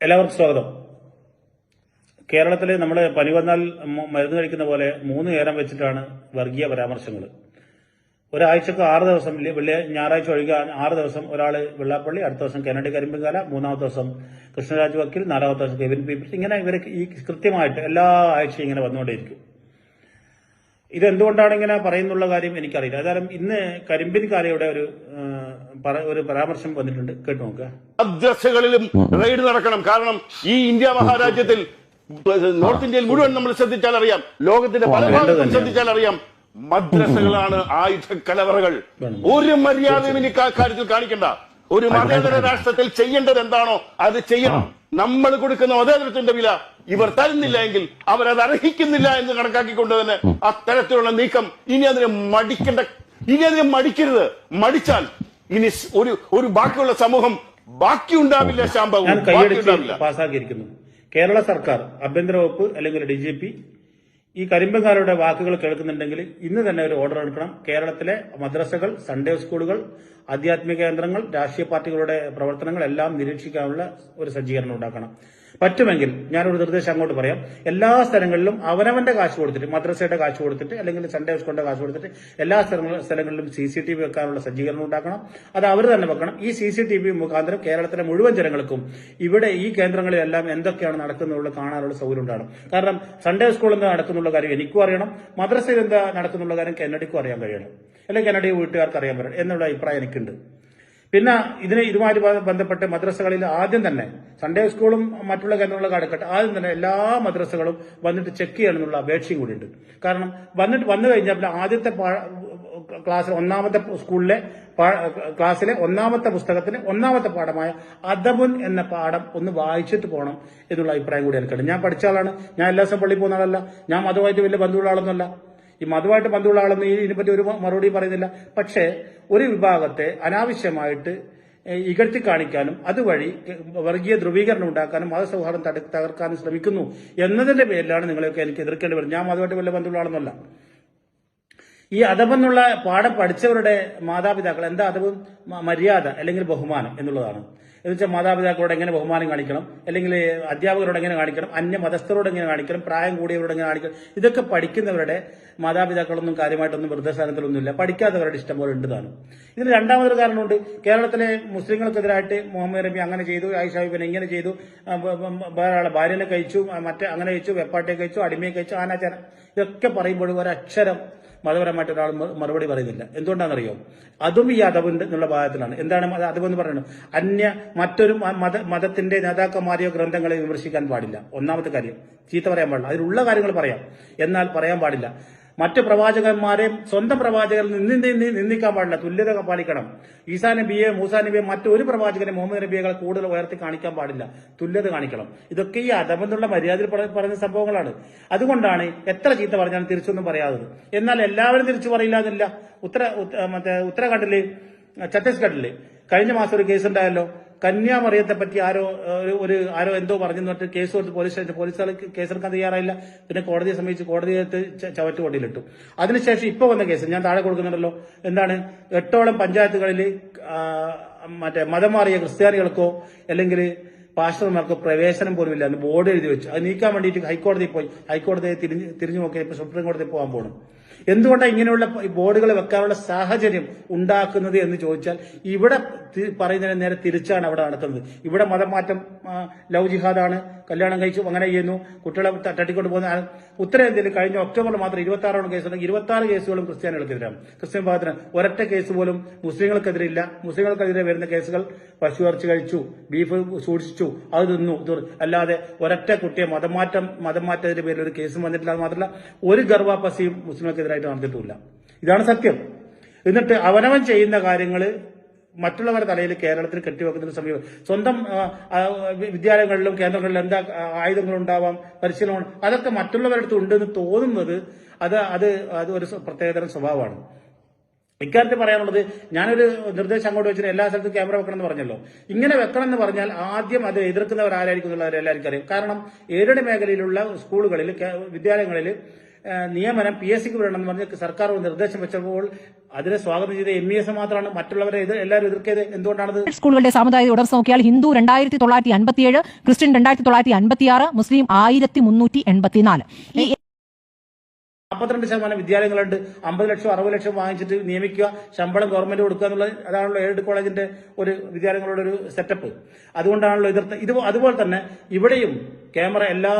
എല്ലാവർക്കും സ്വാഗതം. കേരളത്തിൽ നമ്മൾ പനി വന്നാൽ മരുന്ന് കഴിക്കുന്ന പോലെ മൂന്ന് നേരം വെച്ചിട്ടാണ് വർഗീയ പരാമർശങ്ങൾ ഒരാഴ്ചക്ക് ആറ് ദിവസം വെള്ളി ഞായറാഴ്ച ഒഴികെ ആറ് ദിവസം ഒരാൾ വെള്ളാപ്പള്ളി അടുത്ത ദിവസം കെനഡി കരിമ്പിൻകാല മൂന്നാമത്തെ ദിവസം കൃഷ്ണരാജ് വക്കീൽ നാലാമത്തെ ദിവസം കെവിൻ പീപ്പിൾസ് ഇങ്ങനെ ഇവർ ഈ കൃത്യമായിട്ട് എല്ലാ ആഴ്ചയും ഇങ്ങനെ വന്നുകൊണ്ടേയിരിക്കും. ഇതെന്തുകൊണ്ടാണ് ഇങ്ങനെ പറയുന്നുള്ള കാര്യം എനിക്കറിയില്ല. ഏതായാലും ഇന്ന് കരിമ്പിൻ കാലയുടെ ഒരു ഒരു പരാമർശം വന്നിട്ടുണ്ട്. കേട്ടു നോക്കുക മദ്രസകളിലും റെയ്ഡ് നടക്കണം. കാരണം ഈ ഇന്ത്യ മഹാരാജ്യത്തിൽ നോർത്ത് ഇന്ത്യയിൽ മുഴുവൻ നമ്മൾ ശ്രദ്ധിച്ചാൽ അറിയാം. ലോകത്തിന്റെ പല ഭാഗത്തും. ശ്രദ്ധിച്ചാൽ അറിയാം. മദ്രസകളാണ് ആയുധ കലവറകൾ ഒരു മര്യാദയും ഇനി കാര്യത്തിൽ കാണിക്കണ്ട. ഒരു മതേതര രാഷ്ട്രത്തിൽ ചെയ്യേണ്ടത് എന്താണോ അത് ചെയ്യണം. നമ്മൾ കൊടുക്കുന്ന മതേതരത്തിന്റെ വില ഇവർ തരുന്നില്ല എങ്കിൽ അവരത് അർഹിക്കുന്നില്ല എന്ന് കണക്കാക്കിക്കൊണ്ട് തന്നെ അത്തരത്തിലുള്ള നീക്കം ഇനി അതിനെ മടിക്കേണ്ട ഇനി അതിനെ മടിക്കരുത്. മടിച്ചാൽ ഇനി ഒരു ഒരു ബാക്കിയുള്ള സമൂഹം ബാക്കിയുണ്ടാവില്ല പാസ്സാക്കിയിരിക്കുന്നു കേരള സർക്കാർ ആഭ്യന്തര വകുപ്പ് അല്ലെങ്കിൽ ഡി ജി പി ഈ കരിമ്പങ്കാരുടെ വാക്കുകൾ കേൾക്കുന്നുണ്ടെങ്കിൽ ഇന്ന് തന്നെ ഒരു ഓർഡർ എടുക്കണം. കേരളത്തിലെ മദ്രസകൾ സൺഡേ സ്കൂളുകൾ ആധ്യാത്മിക കേന്ദ്രങ്ങൾ രാഷ്ട്രീയ പാർട്ടികളുടെ പ്രവർത്തനങ്ങൾ എല്ലാം നിരീക്ഷിക്കാനുള്ള ഒരു സജ്ജീകരണം ഉണ്ടാക്കണം. പറ്റുമെങ്കിൽ ഞാനൊരു നിർദ്ദേശം അങ്ങോട്ട് പറയാം. എല്ലാ സ്ഥലങ്ങളിലും അവനവന്റെ കാശ് കൊടുത്തിട്ട് മദ്രസയുടെ കാശ് കൊടുത്തിട്ട് അല്ലെങ്കിൽ സൺഡേ സ്കൂളിന്റെ കാശ് കൊടുത്തിട്ട് എല്ലാ സ്ഥലങ്ങ- സ്ഥലങ്ങളിലും സി സി ടി വി വെക്കാനുള്ള സജ്ജീകരണം ഉണ്ടാക്കണം. അത് അവർ തന്നെ വെക്കണം. ഈ സി സി ടി വി മുഖാന്തരം കേരളത്തിലെ മുഴുവൻ ജനങ്ങൾക്കും ഇവിടെ ഈ കേന്ദ്രങ്ങളിലെല്ലാം എന്തൊക്കെയാണ് നടക്കുന്നുള്ള കാണാനുള്ള സൗകര്യം ഉണ്ടാകണം. കാരണം സൺഡേ സ്കൂളിൽ എന്താ നടക്കുന്നുള്ള കാര്യം എനിക്കും അറിയണം. മദ്രസയിൽ എന്താ നടക്കുന്നുള്ള കാര്യം കന്നഡിക്കും അറിയാൻ കഴിയണം. അല്ലെങ്കിൽ കെന്നഡി വീട്ടുകാർക്ക് അറിയാൻ പറ്റണം എന്നുള്ള അഭിപ്രായം എനിക്കുണ്ട്. പിന്നെ ഇതിനെ ഇതുമായി ബന്ധപ്പെട്ട് മദ്രസകളിൽ ആദ്യം തന്നെ സൺഡേ സ്കൂളും മറ്റുള്ള കേന്ദ്രങ്ങളൊക്കെ അടക്കട്ടെ. ആദ്യം തന്നെ എല്ലാ മദ്രസകളും വന്നിട്ട് ചെക്ക് ചെയ്യണമെന്നുള്ള അപേക്ഷയും കൂടി ഉണ്ട്. കാരണം വന്നിട്ട് വന്നു കഴിഞ്ഞാൽ പിന്നെ ആദ്യത്തെ ക്ലാസ് ഒന്നാമത്തെ സ്കൂളിലെ ക്ലാസ്സിലെ ഒന്നാമത്തെ പുസ്തകത്തിന് ഒന്നാമത്തെ പാഠമായ അദബുൻ എന്ന പാഠം ഒന്ന് വായിച്ചിട്ട് പോകണം എന്നുള്ള അഭിപ്രായം കൂടി എനിക്കുണ്ട്. ഞാൻ പഠിച്ച ആളാണ്. ഞാൻ എല്ലാ ദിവസവും പള്ളിയിൽ പോകുന്ന ആളല്ല. ഞാൻ മതമായിട്ട് വലിയ ബന്ധമുള്ള ആളൊന്നുമല്ല. ഈ മതമായിട്ട് ബന്ധമുള്ള ആളൊന്നും ഇതിനെപ്പറ്റി ഒരു മറുപടി പറയുന്നില്ല. പക്ഷേ ഒരു വിഭാഗത്തെ അനാവശ്യമായിട്ട് ഇകഴ്ത്തി കാണിക്കാനും അതുവഴി വർഗീയ ധ്രുവീകരണം ഉണ്ടാക്കാനും മതസൗഹാർദ്ദം തട- തകർക്കാനും ശ്രമിക്കുന്നു എന്നതിന്റെ പേരിലാണ് നിങ്ങളെയൊക്കെ എനിക്ക് എതിർക്കേണ്ടി വരുന്നത്. ഞാൻ മതമായിട്ട് വല്ല ബന്ധമുള്ള ആളെന്നല്ല ഈ അദബെന്നുള്ള പാഠം പഠിച്ചവരുടെ മാതാപിതാക്കൾ എന്താ അദബ് മര്യാദ അല്ലെങ്കിൽ ബഹുമാനം എന്നുള്ളതാണ്. എന്ന് വെച്ചാൽ മാതാപിതാക്കളോട് എങ്ങനെ ബഹുമാനം കാണിക്കണം? അല്ലെങ്കിൽ അധ്യാപകരോട് എങ്ങനെ കാണിക്കണം? അന്യ മതസ്ഥരോട് എങ്ങനെ കാണിക്കണം? പ്രായം കൂടിയവരോട് എങ്ങനെ കാണിക്കണം? ഇതൊക്കെ പഠിക്കുന്നവരുടെ മാതാപിതാക്കളൊന്നും കാര്യമായിട്ടൊന്നും വൃദ്ധസ്ഥാനത്തിലൊന്നുമില്ല. പഠിക്കാത്തവരുടെ ഇഷ്ടം പോലെ ഉണ്ട് താനും. ഇതിന് രണ്ടാമതൊരു കാരണമുണ്ട്. കേരളത്തിലെ മുസ്ലിങ്ങൾക്കെതിരായിട്ട് മുഹമ്മദ് റബി അങ്ങനെ ചെയ്തു ആയിഷ ബിൻ ഇങ്ങനെ ചെയ്തു വേറെ ഭാര്യനെ കഴിച്ചു മറ്റേ അങ്ങനെ കഴിച്ചു വെപ്പാട്ടിയെ കഴിച്ചു അടിമയെ കഴിച്ചു ആനാചാരം ഇതൊക്കെ പറയുമ്പോഴും ഒരക്ഷരം മതപരമായിട്ട് ഒരാൾ മറുപടി പറയുന്നില്ല. എന്തുകൊണ്ടാണെന്നറിയോ? അതും ഈ അതവിന്റെ എന്നുള്ള ഭാഗത്തിലാണ് എന്താണ് അതവെന്ന് പറയുന്നത്? അന്യ മറ്റൊരു മത മതത്തിന്റെ നേതാക്കന്മാരെയോ ഗ്രന്ഥങ്ങളെയോ വിമർശിക്കാൻ പാടില്ല. ഒന്നാമത്തെ കാര്യം ചീത്ത പറയാൻ പാടില്ല. അതിലുള്ള കാര്യങ്ങൾ പറയാം. എന്നാൽ പറയാൻ പാടില്ല. മറ്റ് പ്രവാചകന്മാരെ സ്വന്തം നിന്ന് നിന്ദിക്കാൻ പാടില്ല. തുല്യത പാലിക്കണം. ഈസാ നബിയെ മൂസാ നബിയെ മറ്റൊരു പ്രവാചകനെ മുഹമ്മദ് നബിയേക്കാൾ കൂടുതൽ ഉയർത്തി കാണിക്കാൻ പാടില്ല. തുല്യത കാണിക്കണം. ഇതൊക്കെ ഈ അതമെന്നുള്ള മര്യാദയിൽ പറഞ്ഞ സംഭവങ്ങളാണ്. അതുകൊണ്ടാണ് എത്ര ചീത്ത പറഞ്ഞാലും തിരിച്ചൊന്നും പറയാത്തത്. എന്നാൽ എല്ലാവരും തിരിച്ചു പറയില്ല എന്നില്ല. ഉത്തര ഉത്ത- മറ്റേ ഉത്തരാഖണ്ഡിൽ ഛത്തീസ്ഗഡിൽ കഴിഞ്ഞ മാസം ഒരു കേസ് ഉണ്ടായല്ലോ. കന്യാമറിയത്തെ പറ്റി ആരോ ഒരു ആരോ എന്തോ പറഞ്ഞു. എന്നിട്ട് കേസ് കൊടുത്ത് പോലീസ് സ്റ്റേഷൻ പോലീസുകാർ കേസെടുക്കാൻ തയ്യാറായില്ല. പിന്നെ കോടതിയെ സമീപിച്ച് കോടതിയെ ചവറ്റുകൊണ്ടിയിലിട്ടു അതിനുശേഷം ഇപ്പൊ വന്ന കേസ് ഞാൻ താഴെ കൊടുക്കുന്നുണ്ടല്ലോ. എന്താണ്? എട്ടോളം പഞ്ചായത്തുകളിൽ മറ്റേ മതം മാറിയ ക്രിസ്ത്യാനികൾക്കോ അല്ലെങ്കിൽ പാസ്റ്റർമാർക്ക് പ്രവേശനം പോലും ഇല്ല. എന്ന് ബോർഡ് എഴുതി വെച്ചു. അത് നീക്കാൻ വേണ്ടിയിട്ട് ഹൈക്കോടതിയിൽ പോയി. ഹൈക്കോടതിയെ തിരിഞ്ഞു തിരിഞ്ഞു നോക്കി സുപ്രീം കോടതി പോകാൻ പോകണം എന്തുകൊണ്ടാണ് ഇങ്ങനെയുള്ള ബോർഡുകൾ വെക്കാനുള്ള സാഹചര്യം ഉണ്ടാക്കുന്നത് എന്ന് ചോദിച്ചാൽ ഇവിടെ പറയുന്നതിന് നേരെ തിരിച്ചാണ് അവിടെ നടക്കുന്നത്. ഇവിടെ മതമാറ്റം ലവ് ജിഹാദാണ് കല്യാണം കഴിച്ചു അങ്ങനെ ചെയ്യുന്നു കുട്ടികളെ തട്ടിക്കൊണ്ട് പോകുന്ന ഉത്തരേന്ത്യയിൽ കഴിഞ്ഞ ഒക്ടോബറിൽ മാത്രം ഇരുപത്തി ആറോളം കേസുണ്ട് ഇരുപത്തി ആറ് കേസുകളും ക്രിസ്ത്യാനികൾക്കെതിരാണ്. ക്രിസ്ത്യൻ ഭാഗത്തിന് ഒരൊറ്റ കേസ് പോലും മുസ്ലിങ്ങൾക്കെതിരില്ല മുസ്ലിങ്ങൾക്കെതിരെ വരുന്ന കേസുകൾ പശു ഇറച്ചി കഴിച്ചു ബീഫ് സൂക്ഷിച്ചു അത് തിന്നു അല്ലാതെ ഒരൊറ്റ കുട്ടിയെ മതമാറ്റം മതമാറ്റത്തിന്റെ മതം മാറ്റത്തിന്റെ പേരിൽ ഒരു കേസും വന്നിട്ടില്ല. അത് മാത്രമല്ല ഒരു ഗർഭാപ്പസിയും മുസ്ലിങ്ങൾക്കെതിരായിട്ട് നടന്നിട്ടില്ല ഇതാണ് സത്യം. എന്നിട്ട് അവനവൻ ചെയ്യുന്ന കാര്യങ്ങൾ മറ്റുള്ളവരുടെ തലയിൽ കേരളത്തിൽ കെട്ടിവെക്കുന്ന സമീപം സ്വന്തം വിദ്യാലയങ്ങളിലും കേന്ദ്രങ്ങളിലും എന്താ ആയുധങ്ങൾ ഉണ്ടാവാം പരിശീലനം അതൊക്കെ മറ്റുള്ളവരുടെ അടുത്ത് ഉണ്ടെന്ന് തോന്നുന്നത് അത് അത് അത് ഒരു പ്രത്യേകതരം സ്വഭാവമാണ്. ഇക്കാര്യത്തിൽ പറയാനുള്ളത് ഞാനൊരു നിർദ്ദേശം അങ്ങോട്ട് വെച്ചിട്ട് എല്ലാ സ്ഥലത്തും ക്യാമറ വെക്കണമെന്ന് പറഞ്ഞല്ലോ. ഇങ്ങനെ വെക്കണം എന്ന് പറഞ്ഞാൽ ആദ്യം അത് എതിർക്കുന്നവർ ആരായിരിക്കും എന്നുള്ളവരെല്ലാവർക്കും അറിയാം. കാരണം ഏഴടി മേഖലയിലുള്ള സ്കൂളുകളിൽ വിദ്യാലയങ്ങളിൽ നിയമനം പി എസ് സിക്ക് വിടണമെന്ന് പറഞ്ഞ് സർക്കാർ ഒരു നിർദ്ദേശം വെച്ചപ്പോൾ അതിനെ സ്വാഗതം ചെയ്ത എം ഇ എസ് മാത്രമാണ് മറ്റുള്ളവരെ എല്ലാവരും എതിർക്കിയത് എന്തുകൊണ്ടാണത്? സ്കൂളുകളുടെ സാമുദായിക ഉടർച്ച നോക്കിയാൽ ഹിന്ദു രണ്ടായിരത്തി തൊള്ളായിരത്തി അൻപത്തിയേഴ് ക്രിസ്ത്യൻ രണ്ടായിരത്തി തൊള്ളായിരത്തി അൻപത്തിയാറ് മുസ്ലിം ആയിരത്തി മുന്നൂറ്റി എൺപത്തിനാല് നാൽപ്പത്തിരണ്ട് ശതമാനം വിദ്യാലയങ്ങളുണ്ട്. അമ്പത് ലക്ഷം അറുപത് ലക്ഷം വാങ്ങിച്ചിട്ട് നിയമിക്കുക. ശമ്പളം ഗവൺമെന്റ് കൊടുക്കുക എന്നുള്ളത് അതാണല്ലോ എയ്ഡ് കോളേജിന്റെ ഒരു വിദ്യാലയങ്ങളുടെ ഒരു സെറ്റപ്പ്. അതുകൊണ്ടാണല്ലോ എതിർത്ത് ഇത് അതുപോലെ തന്നെ ഇവിടെയും ക്യാമറ എല്ലാ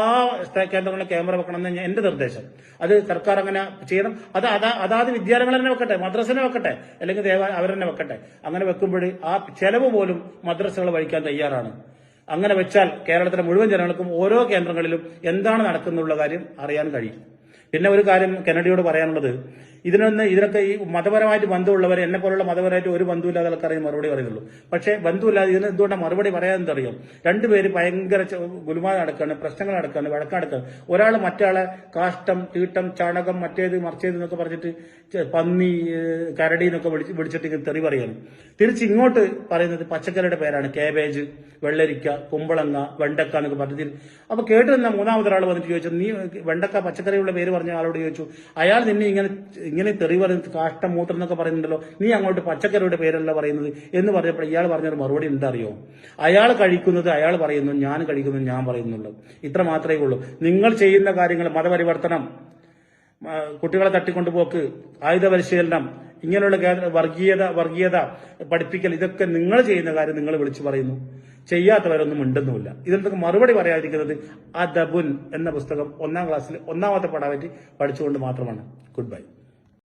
കേന്ദ്രങ്ങളിലും ക്യാമറ വെക്കണം എന്ന് എന്റെ നിർദ്ദേശം. അത് സർക്കാർ അങ്ങനെ ചെയ്യണം. അത് അതാ അതാത് വിദ്യാലയങ്ങൾ തന്നെ വെക്കട്ടെ മദ്രസനെ വെക്കട്ടെ അല്ലെങ്കിൽ അവർ തന്നെ വെക്കട്ടെ. അങ്ങനെ വെക്കുമ്പോൾ ആ ചെലവ് പോലും മദ്രസകൾ വഹിക്കാൻ തയ്യാറാണ്. അങ്ങനെ വെച്ചാൽ കേരളത്തിലെ മുഴുവൻ ജനങ്ങൾക്കും ഓരോ കേന്ദ്രങ്ങളിലും എന്താണ് നടക്കുന്നുള്ള കാര്യം അറിയാൻ കഴിയും. പിന്നെ ഒരു കാര്യം കെനഡിയോട് പറയാനുള്ളത്. ഇതിനൊന്ന് ഇതിനൊക്കെ ഈ മതപരമായിട്ട് ബന്ധമുള്ളവർ എന്നെ പോലുള്ള മതപരമായിട്ട് ഒരു ബന്ധമില്ലാതെ ആൾക്കാരെ മറുപടി പറയുന്നുള്ളൂ. പക്ഷേ ബന്ധമില്ലാതെ ഇതിന് എന്തുകൊണ്ടാണ് മറുപടി പറയാൻ അറിയാം രണ്ടുപേര് ഭയങ്കര ഗുലുമാ നടക്കാണ് പ്രശ്നങ്ങൾ നടക്കാണ് വഴക്കടക്കാണ് ഒരാൾ മറ്റാളെ കാഷ്ടം തീട്ടം ചാണകം മറ്റേത് മറിച്ചേത് എന്നൊക്കെ പറഞ്ഞിട്ട് പന്നി കരടി എന്നൊക്കെ വിളിച്ച് വിളിച്ചിട്ട് തെറി പറയാണ്. തിരിച്ച് ഇങ്ങോട്ട് പറയുന്നത് പച്ചക്കറിയുടെ പേരാണ്. കാബേജ് വെള്ളരിക്ക കുമ്പളങ്ങ വെണ്ടക്ക എന്നൊക്കെ പറഞ്ഞിട്ട്. അപ്പൊ കേട്ട് നിന്ന മൂന്നാമതൊരാൾ വന്നിട്ട് ചോദിച്ചു നീ വെണ്ടക്ക പച്ചക്കറിയുള്ള പേര് പറഞ്ഞ ആളോട് ചോദിച്ചു അയാൾ നിന്നെ ഇങ്ങനെ ഇങ്ങനെ തെറി പറയുന്നത് കാഷ്ടം മൂത്രം എന്നൊക്കെ പറയുന്നുണ്ടല്ലോ നീ അങ്ങോട്ട് പച്ചക്കറിയുടെ പേരല്ല പറയുന്നത്? എന്ന് പറഞ്ഞപ്പോൾ ഇയാൾ പറഞ്ഞൊരു മറുപടി എന്തറിയോ? അയാൾ കഴിക്കുന്നത് അയാൾ പറയുന്നു ഞാൻ കഴിക്കുന്നത് ഞാൻ പറയുന്നുള്ളൂ. ഇത്ര മാത്രമേ ഉള്ളൂ. നിങ്ങൾ ചെയ്യുന്ന കാര്യങ്ങൾ മതപരിവർത്തനം കുട്ടികളെ തട്ടിക്കൊണ്ടുപോക്ക് ആയുധ പരിശീലനം ഇങ്ങനെയുള്ള വർഗീയത വർഗീയത പഠിപ്പിക്കൽ ഇതൊക്കെ നിങ്ങൾ ചെയ്യുന്ന കാര്യം നിങ്ങൾ വിളിച്ചു പറയുന്നു. ചെയ്യാത്തവരൊന്നും ഉണ്ടെന്നുമില്ല ഇതിനൊക്കെ മറുപടി പറയാതിരിക്കുന്നത് അദബുൻ എന്ന പുസ്തകം ഒന്നാം ക്ലാസ്സിൽ ഒന്നാമത്തെ പടാവറ്റി പഠിച്ചുകൊണ്ട് മാത്രമാണ്. Good bye